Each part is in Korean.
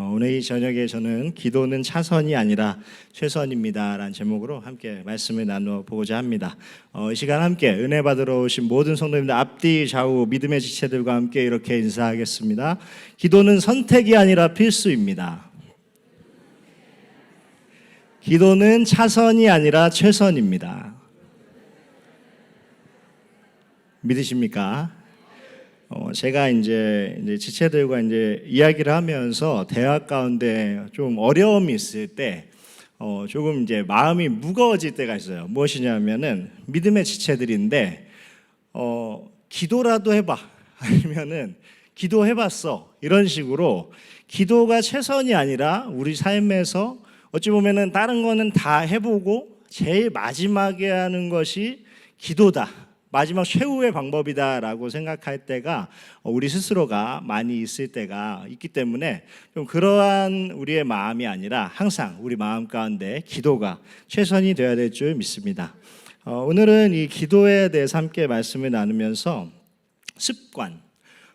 어, 오늘 이 저녁에 저는 기도는 차선이 아니라 최선입니다라는 제목으로 함께 말씀을 나누어 보고자 합니다. 어, 이 시간 함께 은혜 받으러 오신 모든 성도님들 앞뒤 좌우 믿음의 지체들과 함께 이렇게 인사하겠습니다. 기도는 선택이 아니라 필수입니다. 기도는 차선이 아니라 최선입니다. 믿으십니까? 어, 제가 이제, 이제 지체들과 이제 이야기를 하면서 대화 가운데 좀 어려움이 있을 때 어, 조금 이제 마음이 무거워질 때가 있어요. 무엇이냐면은 믿음의 지체들인데 어, 기도라도 해봐 아니면은 기도해봤어 이런 식으로 기도가 최선이 아니라 우리 삶에서 어찌 보면은 다른 거는 다 해보고 제일 마지막에 하는 것이 기도다. 마지막 최후의 방법이다라고 생각할 때가 우리 스스로가 많이 있을 때가 있기 때문에 좀 그러한 우리의 마음이 아니라 항상 우리 마음 가운데 기도가 최선이 되어야 될 줄 믿습니다. 어, 오늘은 이 기도에 대해서 함께 말씀을 나누면서 습관,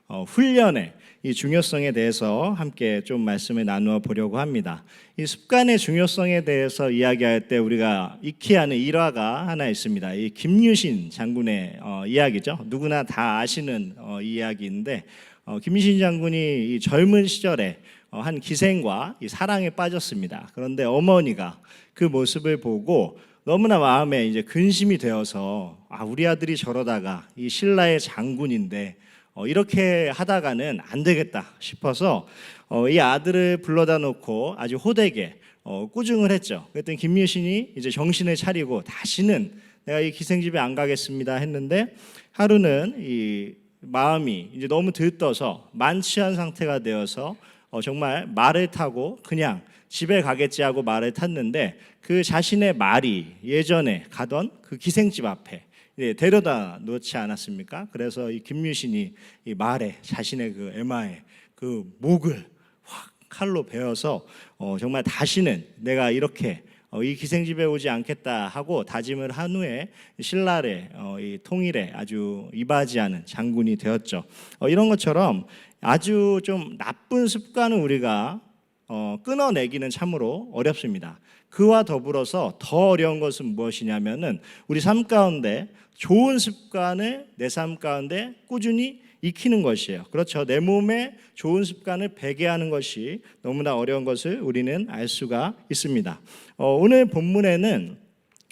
어, 훈련의 이 중요성에 대해서 함께 좀 말씀을 나누어 보려고 합니다. 이 습관의 중요성에 대해서 이야기할 때 우리가 익히 하는 일화가 하나 있습니다. 이 김유신 장군의 어, 이야기죠. 누구나 다 아시는 어, 이야기인데 어, 김유신 장군이 이 젊은 시절에 어, 한 기생과 이 사랑에 빠졌습니다. 그런데 어머니가 그 모습을 보고 너무나 마음에 이제 근심이 되어서 아 우리 아들이 저러다가 이 신라의 장군인데 어, 이렇게 하다가는 안 되겠다 싶어서 어, 이 아들을 불러다 놓고 아주 호되게 어, 꾸중을 했죠. 그랬더니 김유신이 이제 정신을 차리고 다시는 내가 이 기생집에 안 가겠습니다 했는데 하루는 이 마음이 이제 너무 들떠서 만취한 상태가 되어서 어, 정말 말을 타고 그냥 집에 가겠지 하고 말을 탔는데 그 자신의 말이 예전에 가던 그 기생집 앞에 예, 데려다 놓지 않았습니까? 그래서 이 김유신이 이 말에 자신의 그 에마에 그 목을 확 칼로 베어서 어, 정말 다시는 내가 이렇게 어, 이 기생집에 오지 않겠다 하고 다짐을 한 후에 신라의 어, 이 통일에 아주 이바지하는 장군이 되었죠. 어, 이런 것처럼 아주 좀 나쁜 습관은 우리가 어, 끊어내기는 참으로 어렵습니다. 그와 더불어서 더 어려운 것은 무엇이냐면은 우리 삶 가운데 좋은 습관을 내 삶 가운데 꾸준히 익히는 것이에요. 그렇죠. 내 몸에 좋은 습관을 배게 하는 것이 너무나 어려운 것을 우리는 알 수가 있습니다. 어, 오늘 본문에는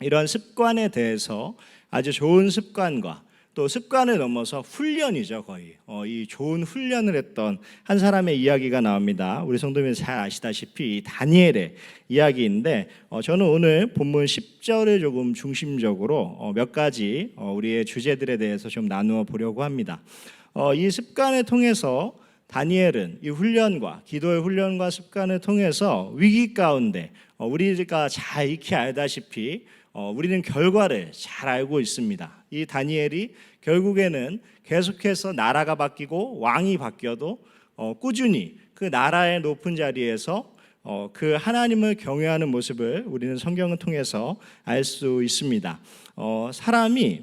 이런 습관에 대해서 아주 좋은 습관과 또 습관을 넘어서 훈련이죠 거의. 어, 이 좋은 훈련을 했던 한 사람의 이야기가 나옵니다. 우리 성도님 잘 아시다시피 이 다니엘의 이야기인데 어, 저는 오늘 본문 10절을 조금 중심적으로 어, 몇 가지 어, 우리의 주제들에 대해서 좀 나누어 보려고 합니다. 어, 이 습관을 통해서 다니엘은 이 훈련과 기도의 훈련과 습관을 통해서 위기 가운데 어, 우리가 잘 익히 알다시피 어, 우리는 결과를 잘 알고 있습니다. 이 다니엘이 결국에는 계속해서 나라가 바뀌고 왕이 바뀌어도 어, 꾸준히 그 나라의 높은 자리에서 어, 그 하나님을 경외하는 모습을 우리는 성경을 통해서 알 수 있습니다. 어, 사람이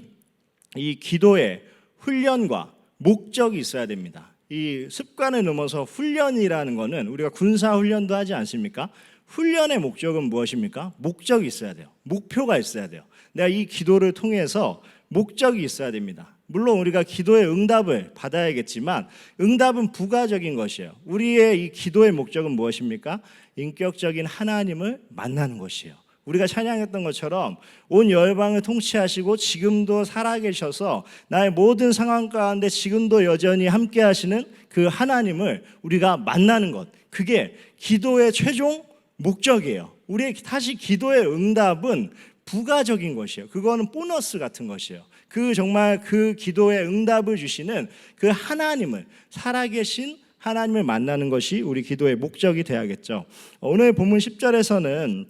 이 기도의 훈련과 목적이 있어야 됩니다. 이 습관을 넘어서 훈련이라는 것은 우리가 군사 훈련도 하지 않습니까? 훈련의 목적은 무엇입니까? 목적이 있어야 돼요. 목표가 있어야 돼요. 내가 이 기도를 통해서 목적이 있어야 됩니다. 물론 우리가 기도의 응답을 받아야겠지만 응답은 부가적인 것이에요. 우리의 이 기도의 목적은 무엇입니까? 인격적인 하나님을 만나는 것이에요. 우리가 찬양했던 것처럼 온 열방을 통치하시고 지금도 살아계셔서 나의 모든 상황 가운데 지금도 여전히 함께 하시는 그 하나님을 우리가 만나는 것. 그게 기도의 최종 목적이에요. 우리의 다시 기도의 응답은 부가적인 것이에요. 그거는 보너스 같은 것이에요. 그 정말 그 기도의 응답을 주시는 그 하나님을 살아계신 하나님을 만나는 것이 우리 기도의 목적이 되야겠죠. 오늘 본문 10절에서는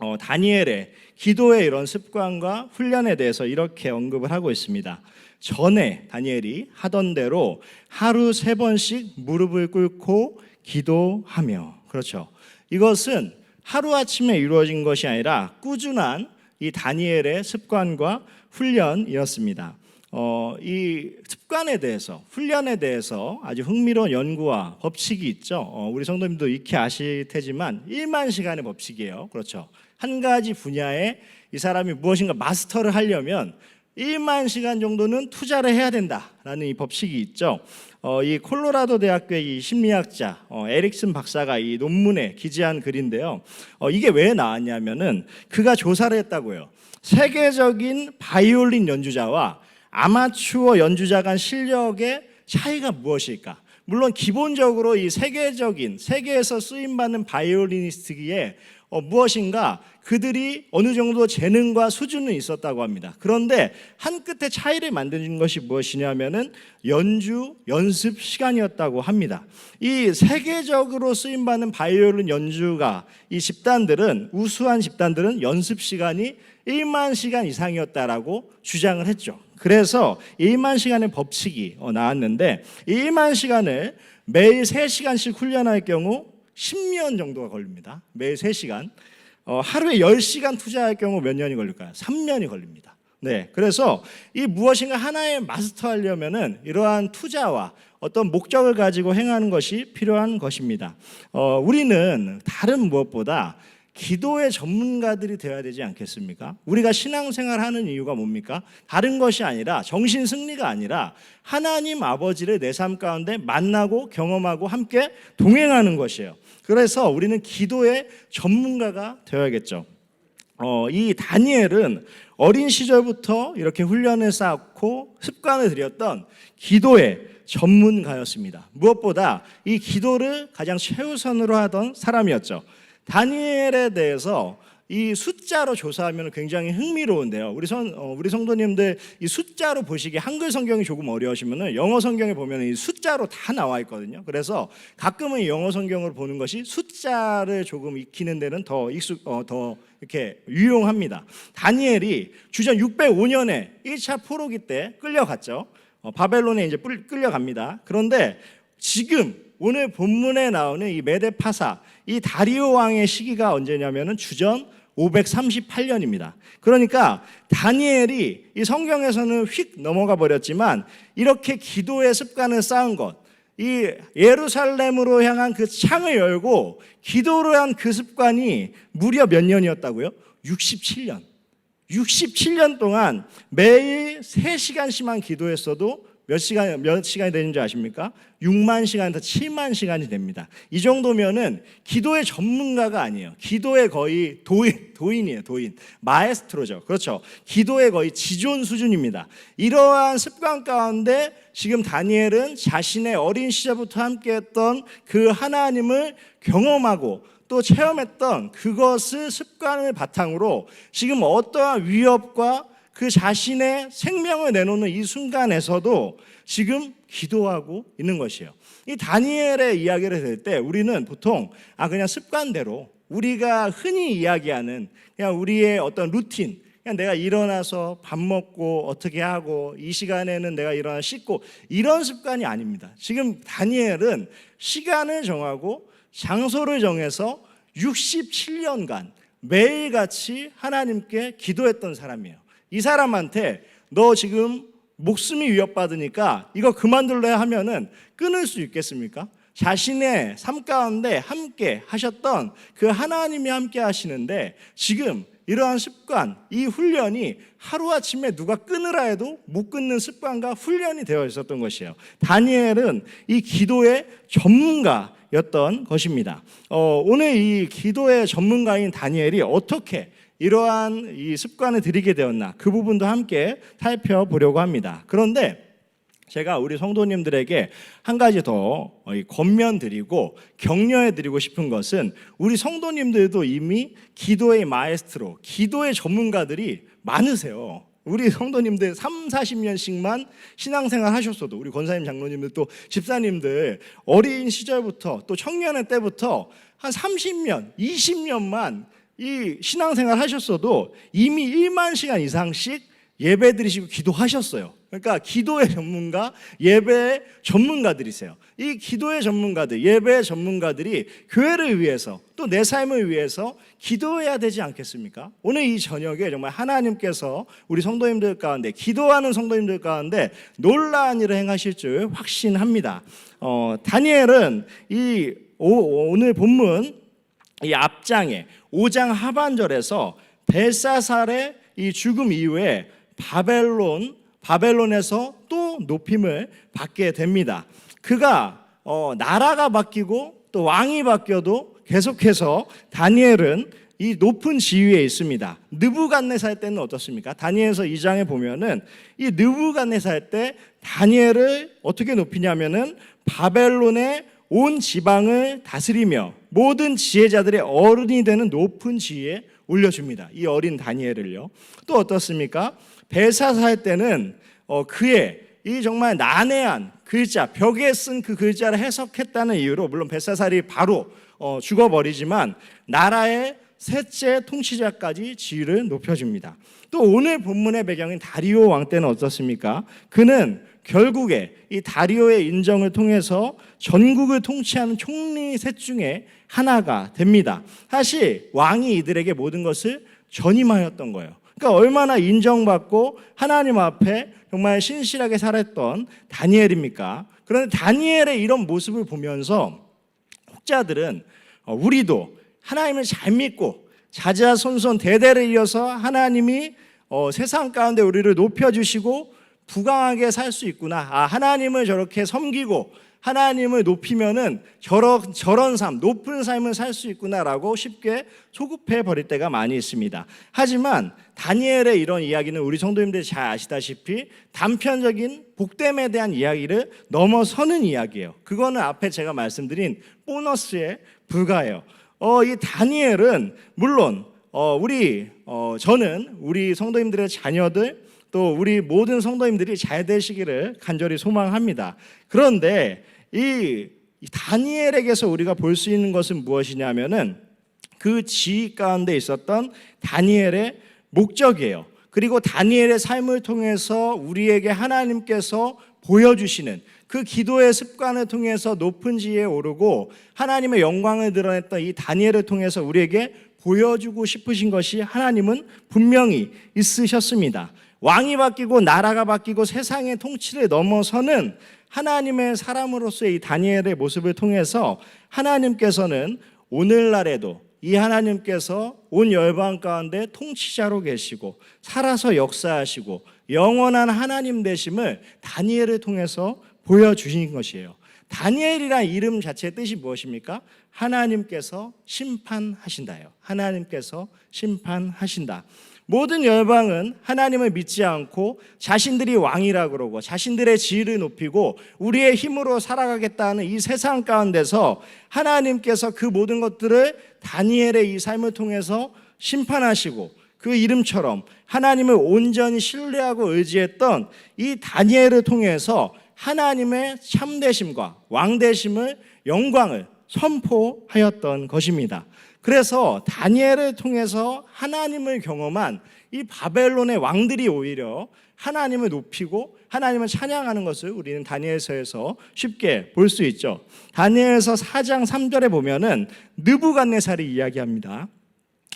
어, 다니엘의 기도의 이런 습관과 훈련에 대해서 이렇게 언급을 하고 있습니다. 전에 다니엘이 하던 대로 하루 세 번씩 무릎을 꿇고 기도하며 그렇죠. 이것은 하루아침에 이루어진 것이 아니라 꾸준한 이 다니엘의 습관과 훈련이었습니다. 어, 이 습관에 대해서 훈련에 대해서 아주 흥미로운 연구와 법칙이 있죠. 어, 우리 성도님도 익히 아실 테지만 1만 시간의 법칙이에요. 그렇죠. 한 가지 분야에 이 사람이 무엇인가 마스터를 하려면 1만 시간 정도는 투자를 해야 된다라는 이 법칙이 있죠. 어, 이 콜로라도 대학교의 이 심리학자 어, 에릭슨 박사가 이 논문에 기재한 글인데요. 어, 이게 왜 나왔냐면은 그가 조사를 했다고요. 세계적인 바이올린 연주자와 아마추어 연주자 간 실력의 차이가 무엇일까? 물론 기본적으로 이 세계적인 세계에서 쓰임 받는 바이올리니스트기에 어, 무엇인가 그들이 어느 정도 재능과 수준은 있었다고 합니다. 그런데 한 끝에 차이를 만드는 것이 무엇이냐면은 연주 연습 시간이었다고 합니다. 이 세계적으로 쓰임 받는 바이올린 연주가 이 집단들은 우수한 집단들은 연습 시간이 1만 시간 이상이었다라고 주장을 했죠. 그래서 1만 시간의 법칙이 어, 나왔는데 이 1만 시간을 매일 3시간씩 훈련할 경우 10년 정도가 걸립니다. 매일 3시간. 어, 하루에 10시간 투자할 경우 몇 년이 걸릴까요? 3년이 걸립니다. 네. 그래서 이 무엇인가 하나에 마스터하려면은 이러한 투자와 어떤 목적을 가지고 행하는 것이 필요한 것입니다. 어, 우리는 다른 무엇보다 기도의 전문가들이 되어야 되지 않겠습니까? 우리가 신앙생활 하는 이유가 뭡니까? 다른 것이 아니라 정신 승리가 아니라 하나님 아버지를 내 삶 가운데 만나고 경험하고 함께 동행하는 것이에요. 그래서 우리는 기도의 전문가가 되어야겠죠. 어, 이 다니엘은 어린 시절부터 이렇게 훈련을 쌓고 습관을 들였던 기도의 전문가였습니다. 무엇보다 이 기도를 가장 최우선으로 하던 사람이었죠. 다니엘에 대해서 이 숫자로 조사하면 굉장히 흥미로운데요. 우리 성 어, 우리 성도님들 이 숫자로 보시기에 한글 성경이 조금 어려우시면은 영어 성경에 보면 이 숫자로 다 나와 있거든요. 그래서 가끔은 이 영어 성경을 보는 것이 숫자를 조금 익히는 데는 더 익숙 어, 더 이렇게 유용합니다. 다니엘이 주전 605년에 1차 포로기 때 끌려갔죠. 어, 바벨론에 이제 끌- 끌려갑니다. 그런데 지금 오늘 본문에 나오는 이 메데파사 이 다리오 왕의 시기가 언제냐면은 주전 538년입니다. 그러니까 다니엘이 이 성경에서는 휙 넘어가 버렸지만 이렇게 기도의 습관을 쌓은 것, 이 예루살렘으로 향한 그 창을 열고 기도를 한 그 습관이 무려 몇 년이었다고요? 67년. 67년 동안 매일 3시간씩만 기도했어도 몇 시간 몇 시간이 되는 줄 아십니까? 6만 시간에서 7만 시간이 됩니다. 이 정도면은 기도의 전문가가 아니에요. 기도의 거의 도인 도인이에요. 도인 마에스트로죠. 그렇죠. 기도의 거의 지존 수준입니다. 이러한 습관 가운데 지금 다니엘은 자신의 어린 시절부터 함께했던 그 하나님을 경험하고 또 체험했던 그것을 습관을 바탕으로 지금 어떠한 위협과 그 자신의 생명을 내놓는 이 순간에서도 지금 기도하고 있는 것이에요. 이 다니엘의 이야기를 들을 때 우리는 보통 아 그냥 습관대로 우리가 흔히 이야기하는 그냥 우리의 어떤 루틴 그냥 내가 일어나서 밥 먹고 어떻게 하고 이 시간에는 내가 일어나 씻고 이런 습관이 아닙니다. 지금 다니엘은 시간을 정하고 장소를 정해서 67년간 매일같이 하나님께 기도했던 사람이에요. 이 사람한테 너 지금 목숨이 위협받으니까 이거 그만둘래 하면은 끊을 수 있겠습니까? 자신의 삶 가운데 함께 하셨던 그 하나님이 함께 하시는데 지금 이러한 습관, 이 훈련이 하루아침에 누가 끊으라 해도 못 끊는 습관과 훈련이 되어 있었던 것이에요. 다니엘은 이 기도의 전문가였던 것입니다. 어, 오늘 이 기도의 전문가인 다니엘이 어떻게 이러한 이 습관을 들이게 되었나 그 부분도 함께 살펴보려고 합니다. 그런데 제가 우리 성도님들에게 한 가지 더 권면 드리고 격려해 드리고 싶은 것은 우리 성도님들도 이미 기도의 마에스트로, 기도의 전문가들이 많으세요. 우리 성도님들 3, 40년씩만 신앙생활 하셨어도 우리 권사님 장로님들 또 집사님들 어린 시절부터 또 청년의 때부터 한 30년, 20년만 이 신앙생활 하셨어도 이미 1만 시간 이상씩 예배 드리시고 기도하셨어요. 그러니까 기도의 전문가, 예배의 전문가들이세요. 이 기도의 전문가들, 예배의 전문가들이 교회를 위해서 또 내 삶을 위해서 기도해야 되지 않겠습니까? 오늘 이 저녁에 정말 하나님께서 우리 성도님들 가운데 기도하는 성도님들 가운데 놀라운 일을 행하실 줄 확신합니다. 어, 다니엘은 이 오, 오늘 본문 이 앞장에 5장 하반절에서 벨사살의 이 죽음 이후에 바벨론 바벨론에서 또 높임을 받게 됩니다. 그가 어, 나라가 바뀌고 또 왕이 바뀌어도 계속해서 다니엘은 이 높은 지위에 있습니다. 느부갓네살 때는 어떻습니까? 다니엘서 2장에 보면은 이 느부갓네살 때 다니엘을 어떻게 높이냐면은 바벨론의 온 지방을 다스리며 모든 지혜자들의 어른이 되는 높은 지위에 올려줍니다. 이 어린 다니엘을요. 또 어떻습니까? 벨사살 때는 어, 그의 이 정말 난해한 글자 벽에 쓴 그 글자를 해석했다는 이유로 물론 벨사살이 바로 어, 죽어버리지만 나라의 셋째 통치자까지 지위를 높여줍니다. 또 오늘 본문의 배경인 다리오 왕 때는 어떻습니까? 그는 결국에 이 다리오의 인정을 통해서 전국을 통치하는 총리 셋 중에 하나가 됩니다. 사실 왕이 이들에게 모든 것을 전임하였던 거예요. 그러니까 얼마나 인정받고 하나님 앞에 정말 신실하게 살았던 다니엘입니까? 그런데 다니엘의 이런 모습을 보면서 혹자들은 어, 우리도 하나님을 잘 믿고 자자손손 대대를 이어서 하나님이 어, 세상 가운데 우리를 높여주시고 부강하게 살 수 있구나. 아, 하나님을 저렇게 섬기고 하나님을 높이면은 저런, 저런 삶, 높은 삶을 살 수 있구나라고 쉽게 소급해 버릴 때가 많이 있습니다. 하지만 다니엘의 이런 이야기는 우리 성도님들이 잘 아시다시피 단편적인 복됨에 대한 이야기를 넘어서는 이야기예요. 그거는 앞에 제가 말씀드린 보너스에 불과해요. 어, 이 다니엘은 물론 어, 우리 어, 저는 우리 성도님들의 자녀들 또 우리 모든 성도님들이 잘 되시기를 간절히 소망합니다. 그런데 이 다니엘에게서 우리가 볼 수 있는 것은 무엇이냐면은 그 지휘 가운데 있었던 다니엘의 목적이에요. 그리고 다니엘의 삶을 통해서 우리에게 하나님께서 보여주시는 그 기도의 습관을 통해서 높은 지위에 오르고 하나님의 영광을 드러냈던 이 다니엘을 통해서 우리에게 보여주고 싶으신 것이 하나님은 분명히 있으셨습니다. 왕이 바뀌고 나라가 바뀌고 세상의 통치를 넘어서는 하나님의 사람으로서의 이 다니엘의 모습을 통해서 하나님께서는 오늘날에도 이 하나님께서 온 열방 가운데 통치자로 계시고 살아서 역사하시고 영원한 하나님 되심을 다니엘을 통해서 보여주신 것이에요. 다니엘이란 이름 자체의 뜻이 무엇입니까? 하나님께서 심판하신다요. 하나님께서 심판하신다. 모든 열방은 하나님을 믿지 않고 자신들이 왕이라 그러고 자신들의 지위를 높이고 우리의 힘으로 살아가겠다는 이 세상 가운데서 하나님께서 그 모든 것들을 다니엘의 이 삶을 통해서 심판하시고 그 이름처럼 하나님을 온전히 신뢰하고 의지했던 이 다니엘을 통해서 하나님의 참되심과 왕되심을 영광을 선포하였던 것입니다. 그래서 다니엘을 통해서 하나님을 경험한 이 바벨론의 왕들이 오히려 하나님을 높이고 하나님을 찬양하는 것을 우리는 다니엘서에서 쉽게 볼 수 있죠. 다니엘서 4장 3절에 보면은 느부갓네살이 이야기합니다.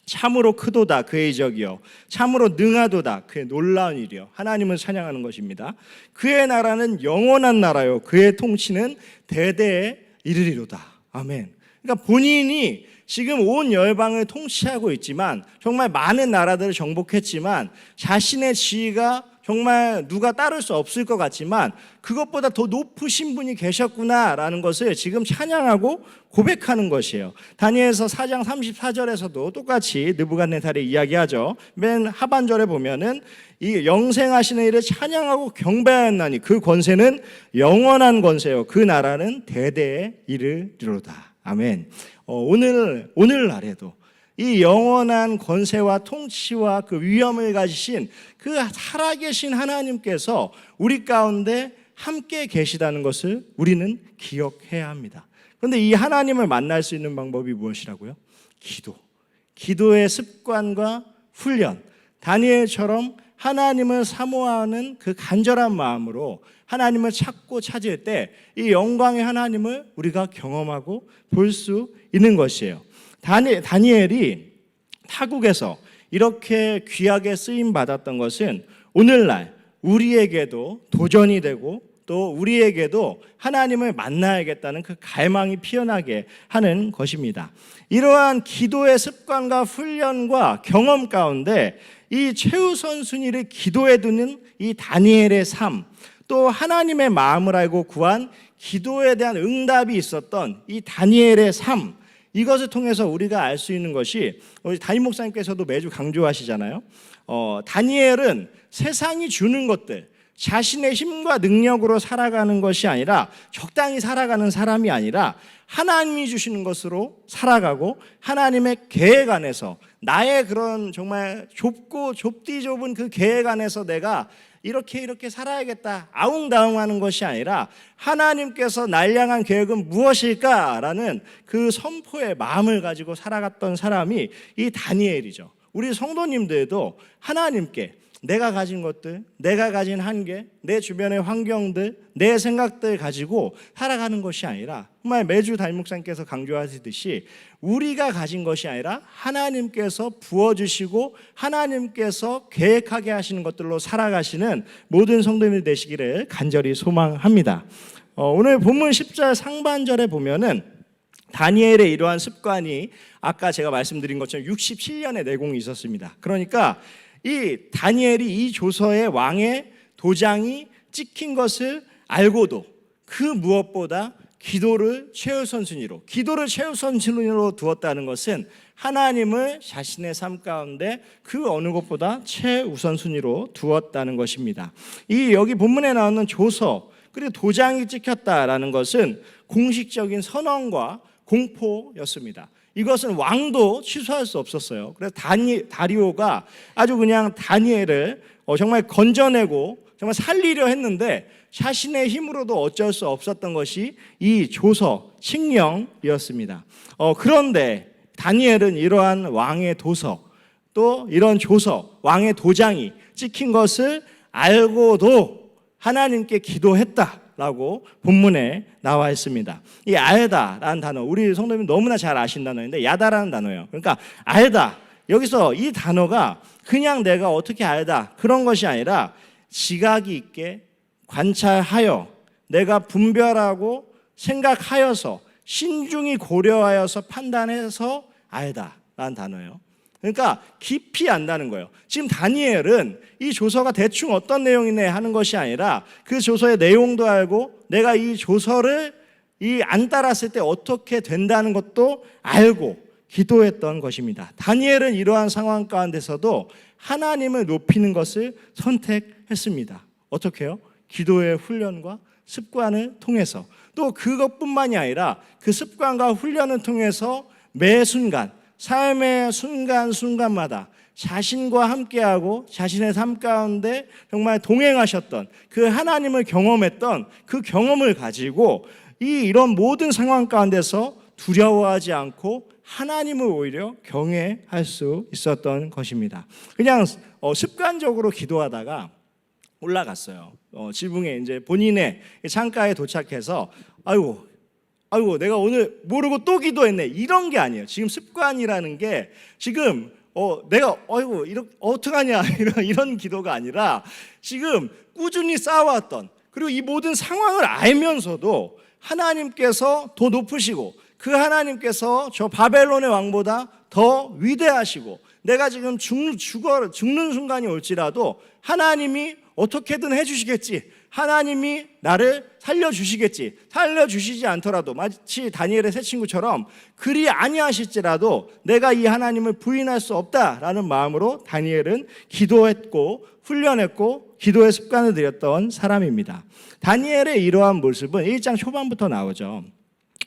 참으로 크도다 그의 적이요 참으로 능하도다 그의 놀라운 일이요 하나님을 찬양하는 것입니다. 그의 나라는 영원한 나라요 그의 통치는 대대에 이르리로다. 아멘. 그러니까 본인이 지금 온 열방을 통치하고 있지만 정말 많은 나라들을 정복했지만 자신의 지위가 정말 누가 따를 수 없을 것 같지만 그것보다 더 높으신 분이 계셨구나라는 것을 지금 찬양하고 고백하는 것이에요. 다니엘서 4장 34절에서도 똑같이 느부갓네살이 이야기하죠. 맨 하반절에 보면은 이 영생하시는 이를 찬양하고 경배하였나니 그 권세는 영원한 권세요. 그 나라는 대대에 이르리로다. 아멘. 어, 오늘 오늘날에도 이 영원한 권세와 통치와 그 위엄을 가지신 그 살아계신 하나님께서 우리 가운데 함께 계시다는 것을 우리는 기억해야 합니다. 그런데 이 하나님을 만날 수 있는 방법이 무엇이라고요? 기도. 기도의 습관과 훈련. 다니엘처럼 하나님을 사모하는 그 간절한 마음으로 하나님을 찾고 찾을 때 이 영광의 하나님을 우리가 경험하고 볼 수 있는 것이에요. 다니, 다니엘이 타국에서 이렇게 귀하게 쓰임 받았던 것은 오늘날 우리에게도 도전이 되고 또 우리에게도 하나님을 만나야겠다는 그 갈망이 피어나게 하는 것입니다. 이러한 기도의 습관과 훈련과 경험 가운데 이 최우선 순위를 기도에 두는 이 다니엘의 삶, 또 하나님의 마음을 알고 구한 기도에 대한 응답이 있었던 이 다니엘의 삶, 이것을 통해서 우리가 알 수 있는 것이 우리 담임 목사님께서도 매주 강조하시잖아요. 어, 다니엘은 세상이 주는 것들, 자신의 힘과 능력으로 살아가는 것이 아니라 적당히 살아가는 사람이 아니라 하나님이 주시는 것으로 살아가고 하나님의 계획 안에서 나의 그런 정말 좁고 좁디 좁은 그 계획 안에서 내가 이렇게 이렇게 살아야겠다 아웅다웅하는 것이 아니라 하나님께서 날 향한 계획은 무엇일까라는 그 선포의 마음을 가지고 살아갔던 사람이 이 다니엘이죠. 우리 성도님들도 하나님께 내가 가진 것들, 내가 가진 한계, 내 주변의 환경들, 내 생각들 가지고 살아가는 것이 아니라 정말 매주 담임 목사님께서 강조하시듯이 우리가 가진 것이 아니라 하나님께서 부어주시고 하나님께서 계획하게 하시는 것들로 살아가시는 모든 성도님들 되시기를 간절히 소망합니다. 어, 오늘 본문 10절 상반절에 보면은 다니엘의 이러한 습관이 아까 제가 말씀드린 것처럼 67년의 내공이 있었습니다. 그러니까 이 다니엘이 이 조서의 왕의 도장이 찍힌 것을 알고도 그 무엇보다 기도를 최우선 순위로 기도를 최우선 순위로 두었다는 것은 하나님을 자신의 삶 가운데 그 어느 것보다 최우선 순위로 두었다는 것입니다. 이 여기 본문에 나오는 조서 그리고 도장이 찍혔다라는 것은 공식적인 선언과 공포였습니다. 이것은 왕도 취소할 수 없었어요. 그래서 다니, 다리오가 아주 그냥 다니엘을 어, 정말 건져내고 정말 살리려 했는데 자신의 힘으로도 어쩔 수 없었던 것이 이 조서 칙령이었습니다. 어, 그런데 다니엘은 이러한 왕의 도서 또 이런 조서 왕의 도장이 찍힌 것을 알고도 하나님께 기도했다. 라고 본문에 나와 있습니다. 이 알다라는 단어, 우리 성도님 너무나 잘 아신 단어인데 야다라는 단어예요. 그러니까 알다. 여기서 이 단어가 그냥 내가 어떻게 알다 그런 것이 아니라 지각이 있게 관찰하여 내가 분별하고 생각하여서 신중히 고려하여서 판단해서 알다라는 단어예요. 그러니까 깊이 안다는 거예요. 지금 다니엘은 이 조서가 대충 어떤 내용이네 하는 것이 아니라 그 조서의 내용도 알고 내가 이 조서를 이 안 따랐을 때 어떻게 된다는 것도 알고 기도했던 것입니다. 다니엘은 이러한 상황 가운데서도 하나님을 높이는 것을 선택했습니다. 어떻게요? 기도의 훈련과 습관을 통해서 또 그것뿐만이 아니라 그 습관과 훈련을 통해서 매 순간 삶의 순간순간마다 자신과 함께하고 자신의 삶 가운데 정말 동행하셨던 그 하나님을 경험했던 그 경험을 가지고 이 이런 모든 상황 가운데서 두려워하지 않고 하나님을 오히려 경외할 수 있었던 것입니다. 그냥 어, 습관적으로 기도하다가 올라갔어요. 어, 지붕에 이제 본인의 창가에 도착해서 아이고 아이고 내가 오늘 모르고 또 기도했네 이런 게 아니에요. 지금 습관이라는 게 지금 어 내가 아이고 이렇게 어떡하냐 이런 이런 기도가 아니라 지금 꾸준히 쌓아왔던 그리고 이 모든 상황을 알면서도 하나님께서 더 높으시고 그 하나님께서 저 바벨론의 왕보다 더 위대하시고 내가 지금 죽, 죽어, 죽는 순간이 올지라도 하나님이 어떻게든 해주시겠지. 하나님이 나를 살려주시겠지. 살려주시지 않더라도 마치 다니엘의 새 친구처럼 그리 아니하실지라도 내가 이 하나님을 부인할 수 없다라는 마음으로 다니엘은 기도했고 훈련했고 기도의 습관을 들였던 사람입니다. 다니엘의 이러한 모습은 1장 초반부터 나오죠.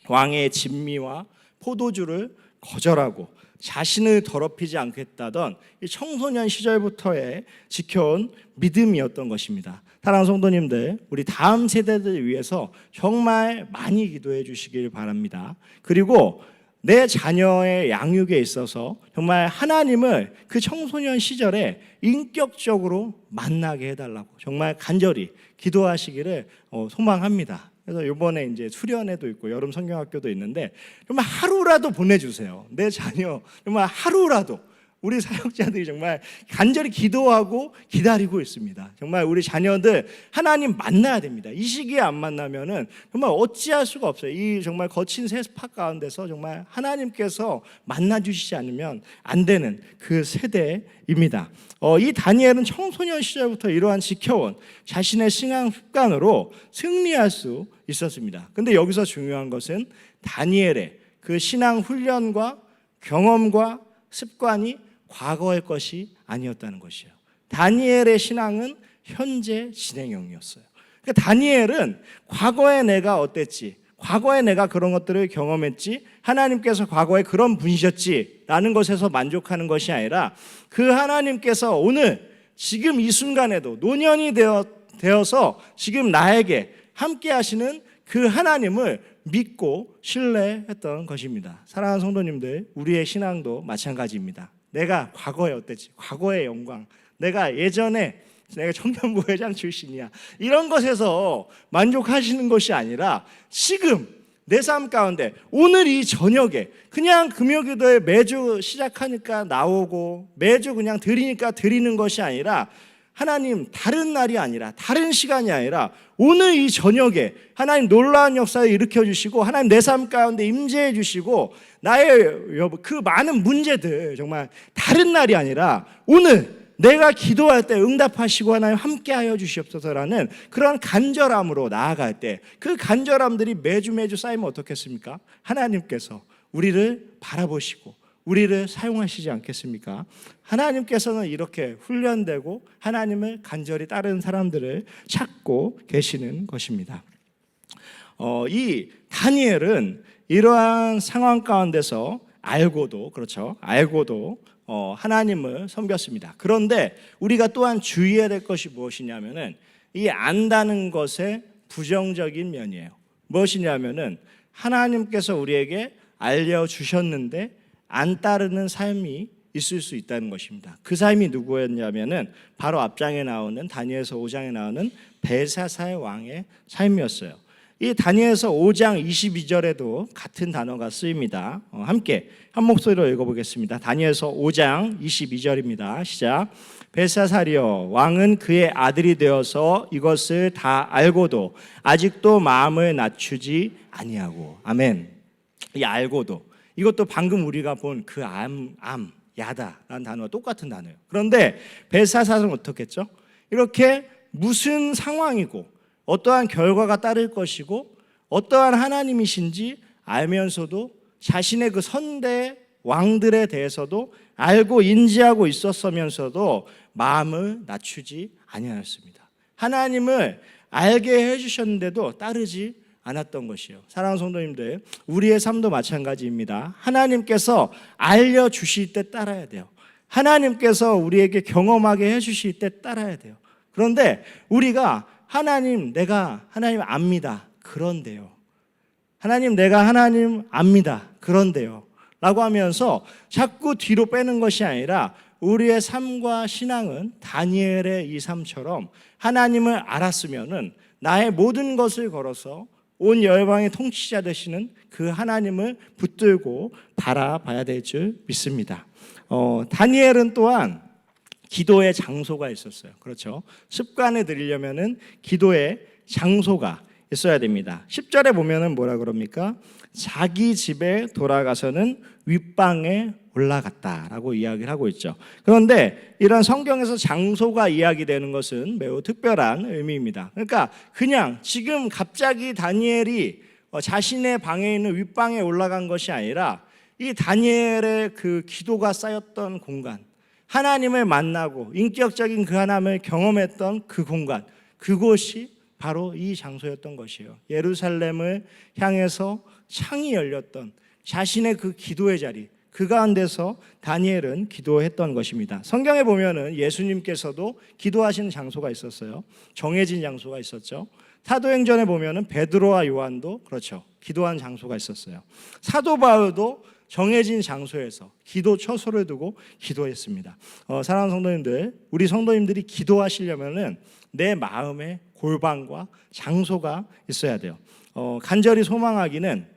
왕의 진미와 포도주를 거절하고 자신을 더럽히지 않겠다던 이 청소년 시절부터의 지켜온 믿음이었던 것입니다. 사랑하는 성도님들, 우리 다음 세대들 위해서 정말 많이 기도해 주시길 바랍니다. 그리고 내 자녀의 양육에 있어서 정말 하나님을 그 청소년 시절에 인격적으로 만나게 해달라고 정말 간절히 기도하시기를 어, 소망합니다. 그래서 이번에 이제 수련회도 있고 여름 성경학교도 있는데 정말 하루라도 보내주세요. 내 자녀 정말 하루라도 우리 사역자들이 정말 간절히 기도하고 기다리고 있습니다. 정말 우리 자녀들 하나님 만나야 됩니다. 이 시기에 안 만나면은 정말 어찌할 수가 없어요. 이 정말 거친 세파 가운데서 정말 하나님께서 만나 주시지 않으면 안 되는 그 세대입니다. 어, 이 다니엘은 청소년 시절부터 이러한 지켜온 자신의 신앙 습관으로 승리할 수 있었습니다. 근데 여기서 중요한 것은 다니엘의 그 신앙 훈련과 경험과 습관이 과거의 것이 아니었다는 것이에요. 다니엘의 신앙은 현재 진행형이었어요. 그러니까 다니엘은 과거에 내가 어땠지, 과거에 내가 그런 것들을 경험했지, 하나님께서 과거에 그런 분이셨지라는 것에서 만족하는 것이 아니라 그 하나님께서 오늘 지금 이 순간에도 노년이 되어, 되어서 지금 나에게 함께 하시는 그 하나님을 믿고 신뢰했던 것입니다. 사랑하는 성도님들, 우리의 신앙도 마찬가지입니다. 내가 과거에 어땠지? 과거의 영광. 내가 예전에 내가 청년부회장 출신이야. 이런 것에서 만족하시는 것이 아니라 지금 내 삶 가운데 오늘 이 저녁에 그냥 금요기도에 매주 시작하니까 나오고 매주 그냥 드리니까 드리는 것이 아니라 하나님 다른 날이 아니라 다른 시간이 아니라 오늘 이 저녁에 하나님 놀라운 역사를 일으켜 주시고 하나님 내 삶 가운데 임재해 주시고 나의 그 많은 문제들 정말 다른 날이 아니라 오늘 내가 기도할 때 응답하시고 하나님 함께하여 주시옵소서라는 그런 간절함으로 나아갈 때 그 간절함들이 매주 매주 쌓이면 어떻겠습니까? 하나님께서 우리를 바라보시고 우리를 사용하시지 않겠습니까? 하나님께서는 이렇게 훈련되고 하나님을 간절히 따르는 사람들을 찾고 계시는 것입니다. 어, 이 다니엘은 이러한 상황 가운데서 알고도 그렇죠. 알고도 어, 하나님을 섬겼습니다. 그런데 우리가 또한 주의해야 될 것이 무엇이냐면은 이 안다는 것의 부정적인 면이에요. 무엇이냐면은 하나님께서 우리에게 알려 주셨는데 안 따르는 삶이 있을 수 있다는 것입니다. 그 삶이 누구였냐면은 바로 앞장에 나오는 다니엘서 5장에 나오는 벨사사의 왕의 삶이었어요. 이 다니엘서 5장 22절에도 같은 단어가 쓰입니다. 어, 함께 한 목소리로 읽어보겠습니다. 다니엘서 5장 22절입니다. 시작. 벨사사리여 왕은 그의 아들이 되어서 이것을 다 알고도 아직도 마음을 낮추지 아니하고 아멘. 이 알고도 이것도 방금 우리가 본 그 암, 암, 야다라는 단어와 똑같은 단어예요. 그런데 벨사사는 어떻겠죠? 이렇게 무슨 상황이고 어떠한 결과가 따를 것이고 어떠한 하나님이신지 알면서도 자신의 그 선대 왕들에 대해서도 알고 인지하고 있었으면서도 마음을 낮추지 아니하였습니다. 하나님을 알게 해주셨는데도 따르지 않았던 것이요. 사랑하는 성도님들, 우리의 삶도 마찬가지입니다. 하나님께서 알려 주실 때 따라야 돼요. 하나님께서 우리에게 경험하게 해 주실 때 따라야 돼요. 그런데 우리가 하나님 내가 하나님 압니다. 그런데요. 하나님 내가 하나님 압니다. 그런데요. 라고 하면서 자꾸 뒤로 빼는 것이 아니라 우리의 삶과 신앙은 다니엘의 이 삶처럼 하나님을 알았으면은 나의 모든 것을 걸어서 온 열방의 통치자 되시는 그 하나님을 붙들고 바라봐야 될 줄 믿습니다. 어, 다니엘은 또한 기도의 장소가 있었어요. 그렇죠. 습관에 들이려면은 기도의 장소가 있어야 됩니다. 10절에 보면은 뭐라 그럽니까? 자기 집에 돌아가서는 윗방에 올라갔다라고 이야기를 하고 있죠. 그런데 이런 성경에서 장소가 이야기되는 것은 매우 특별한 의미입니다. 그러니까 그냥 지금 갑자기 다니엘이 어, 자신의 방에 있는 윗방에 올라간 것이 아니라 이 다니엘의 그 기도가 쌓였던 공간, 하나님을 만나고 인격적인 그 하나님을 경험했던 그 공간, 그곳이 바로 이 장소였던 것이에요. 예루살렘을 향해서 창이 열렸던 자신의 그 기도의 자리, 그 가운데서 다니엘은 기도했던 것입니다. 성경에 보면은 예수님께서도 기도하시는 장소가 있었어요. 정해진 장소가 있었죠. 사도행전에 보면은 베드로와 요한도 그렇죠. 기도한 장소가 있었어요. 사도 바울도 정해진 장소에서 기도 처소를 두고 기도했습니다. 어, 사랑하는 성도님들, 우리 성도님들이 기도하시려면은 내 마음에 골방과 장소가 있어야 돼요. 어, 간절히 소망하기는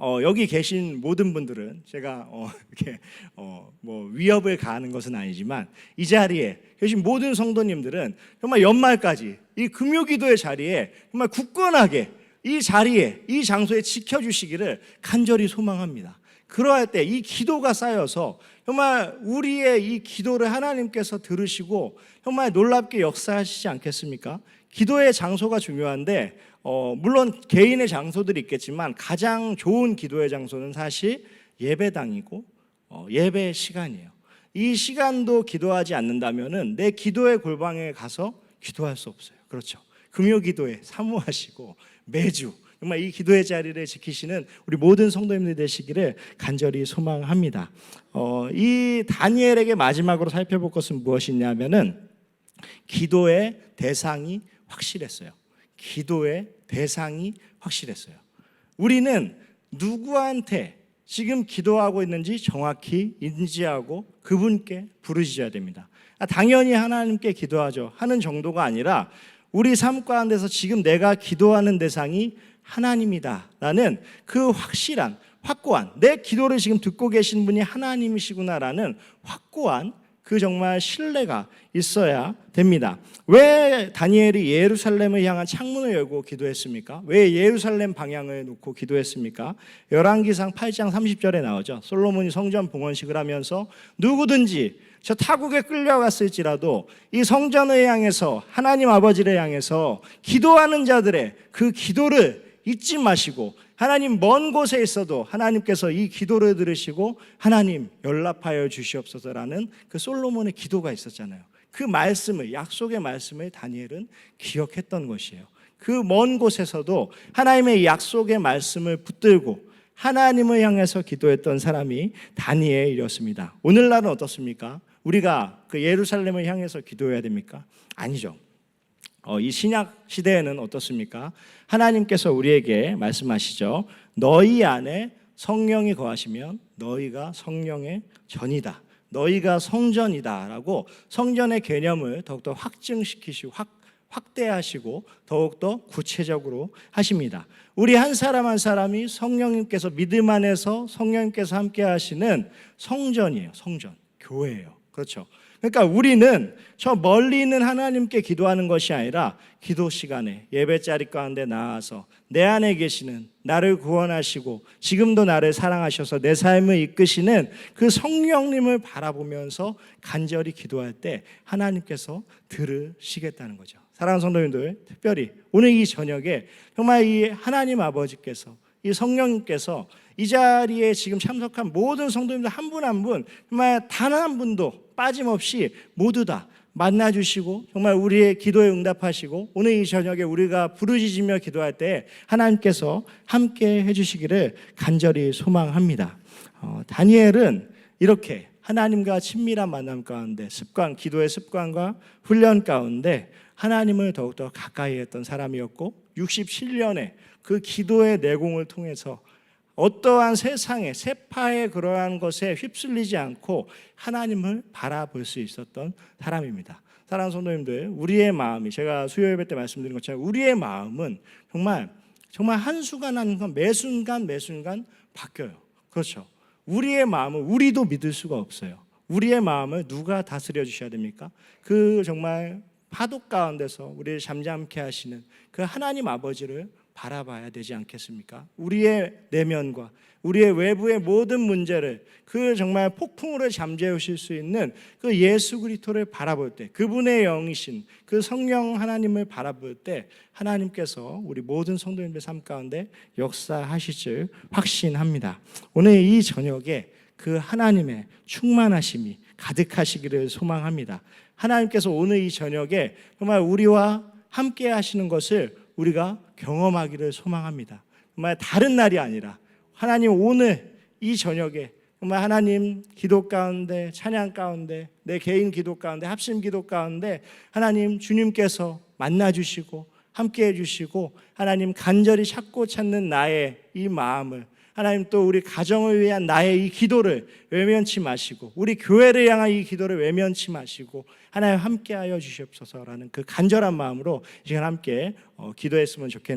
어, 여기 계신 모든 분들은 제가 어, 이렇게 어, 뭐 위협을 가하는 것은 아니지만 이 자리에 계신 모든 성도님들은 정말 연말까지 이 금요기도의 자리에 정말 굳건하게 이 자리에 이 장소에 지켜주시기를 간절히 소망합니다. 그러할 때 이 기도가 쌓여서 정말 우리의 이 기도를 하나님께서 들으시고 정말 놀랍게 역사하시지 않겠습니까? 기도의 장소가 중요한데 어, 물론 개인의 장소들이 있겠지만 가장 좋은 기도의 장소는 사실 예배당이고 어, 예배 시간이에요. 이 시간도 기도하지 않는다면은 내 기도의 골방에 가서 기도할 수 없어요. 그렇죠. 금요 기도에 사모하시고 매주 정말 이 기도의 자리를 지키시는 우리 모든 성도님들 되시기를 간절히 소망합니다. 어, 이 다니엘에게 마지막으로 살펴볼 것은 무엇이냐면은 기도의 대상이 확실했어요. 기도의 대상이 확실했어요. 우리는 누구한테 지금 기도하고 있는지 정확히 인지하고 그분께 부르짖어야 됩니다. 아, 당연히 하나님께 기도하죠. 하는 정도가 아니라 우리 삶 가운데서 지금 내가 기도하는 대상이 하나님이다라는 그 확실한 확고한 내 기도를 지금 듣고 계신 분이 하나님이시구나라는 확고한 그 정말 신뢰가 있어야 됩니다. 왜 다니엘이 예루살렘을 향한 창문을 열고 기도했습니까? 왜 예루살렘 방향을 놓고 기도했습니까? 열왕기상 8장 30절에 나오죠. 솔로몬이 성전 봉헌식을 하면서 누구든지 저 타국에 끌려갔을지라도 이 성전을 향해서 하나님 아버지를 향해서 기도하는 자들의 그 기도를 잊지 마시고 하나님 먼 곳에 있어도 하나님께서 이 기도를 들으시고 하나님 연락하여 주시옵소서라는 그 솔로몬의 기도가 있었잖아요. 그 말씀을 약속의 말씀을 다니엘은 기억했던 것이에요. 그 먼 곳에서도 하나님의 약속의 말씀을 붙들고 하나님을 향해서 기도했던 사람이 다니엘이었습니다. 오늘날은 어떻습니까? 우리가 그 예루살렘을 향해서 기도해야 됩니까? 아니죠. 어, 이 신약 시대에는 어떻습니까? 하나님께서 우리에게 말씀하시죠. 너희 안에 성령이 거하시면 너희가 성령의 전이다. 너희가 성전이다라고 성전의 개념을 더욱더 확증시키시고 확, 확대하시고 더욱더 구체적으로 하십니다. 우리 한 사람 한 사람이 성령님께서 믿음 안에서 성령님께서 함께 하시는 성전이에요. 성전. 교회예요. 그렇죠. 그러니까 우리는 저 멀리 있는 하나님께 기도하는 것이 아니라 기도 시간에 예배 자리 가운데 나와서 내 안에 계시는 나를 구원하시고 지금도 나를 사랑하셔서 내 삶을 이끄시는 그 성령님을 바라보면서 간절히 기도할 때 하나님께서 들으시겠다는 거죠. 사랑하는 성도님들, 특별히 오늘 이 저녁에 정말 이 하나님 아버지께서 이 성령님께서 이 자리에 지금 참석한 모든 성도님들 한 분 한 분 정말 단 한 분도 빠짐없이 모두 다 만나 주시고 정말 우리의 기도에 응답하시고 오늘 이 저녁에 우리가 부르짖으며 기도할 때 하나님께서 함께 해 주시기를 간절히 소망합니다. 어, 다니엘은 이렇게 하나님과 친밀한 만남 가운데 습관, 기도의 습관과 훈련 가운데 하나님을 더욱더 가까이 했던 사람이었고 67년의 그 기도의 내공을 통해서 어떠한 세상의 세파의 그러한 것에 휩쓸리지 않고 하나님을 바라볼 수 있었던 사람입니다. 사랑하는 성도님들, 우리의 마음이 제가 수요 예배 때 말씀드린 것처럼 우리의 마음은 정말 정말 한 순간 한 순간 매 순간 매 순간 바뀌어요. 그렇죠. 우리의 마음은 우리도 믿을 수가 없어요. 우리의 마음을 누가 다스려 주셔야 됩니까? 그 정말 파도 가운데서 우리를 잠잠케 하시는 그 하나님 아버지를 바라봐야 되지 않겠습니까? 우리의 내면과 우리의 외부의 모든 문제를 그 정말 폭풍으로 잠재우실 수 있는 그 예수 그리스도를 바라볼 때 그분의 영이신 그 성령 하나님을 바라볼 때 하나님께서 우리 모든 성도님들 삶 가운데 역사하실 줄 확신합니다. 오늘 이 저녁에 그 하나님의 충만하심이 가득하시기를 소망합니다. 하나님께서 오늘 이 저녁에 정말 우리와 함께 하시는 것을 우리가 경험하기를 소망합니다. 정말 다른 날이 아니라 하나님 오늘 이 저녁에 정말 하나님 기도 가운데 찬양 가운데 내 개인 기도 가운데 합심 기도 가운데 하나님 주님께서 만나 주시고 함께 해 주시고 하나님 간절히 찾고 찾는 나의 이 마음을 하나님 또 우리 가정을 위한 나의 이 기도를 외면치 마시고 우리 교회를 향한 이 기도를 외면치 마시고 하나님 함께하여 주시옵소서라는 그 간절한 마음으로 이 시간 함께 어, 기도했으면 좋겠는데.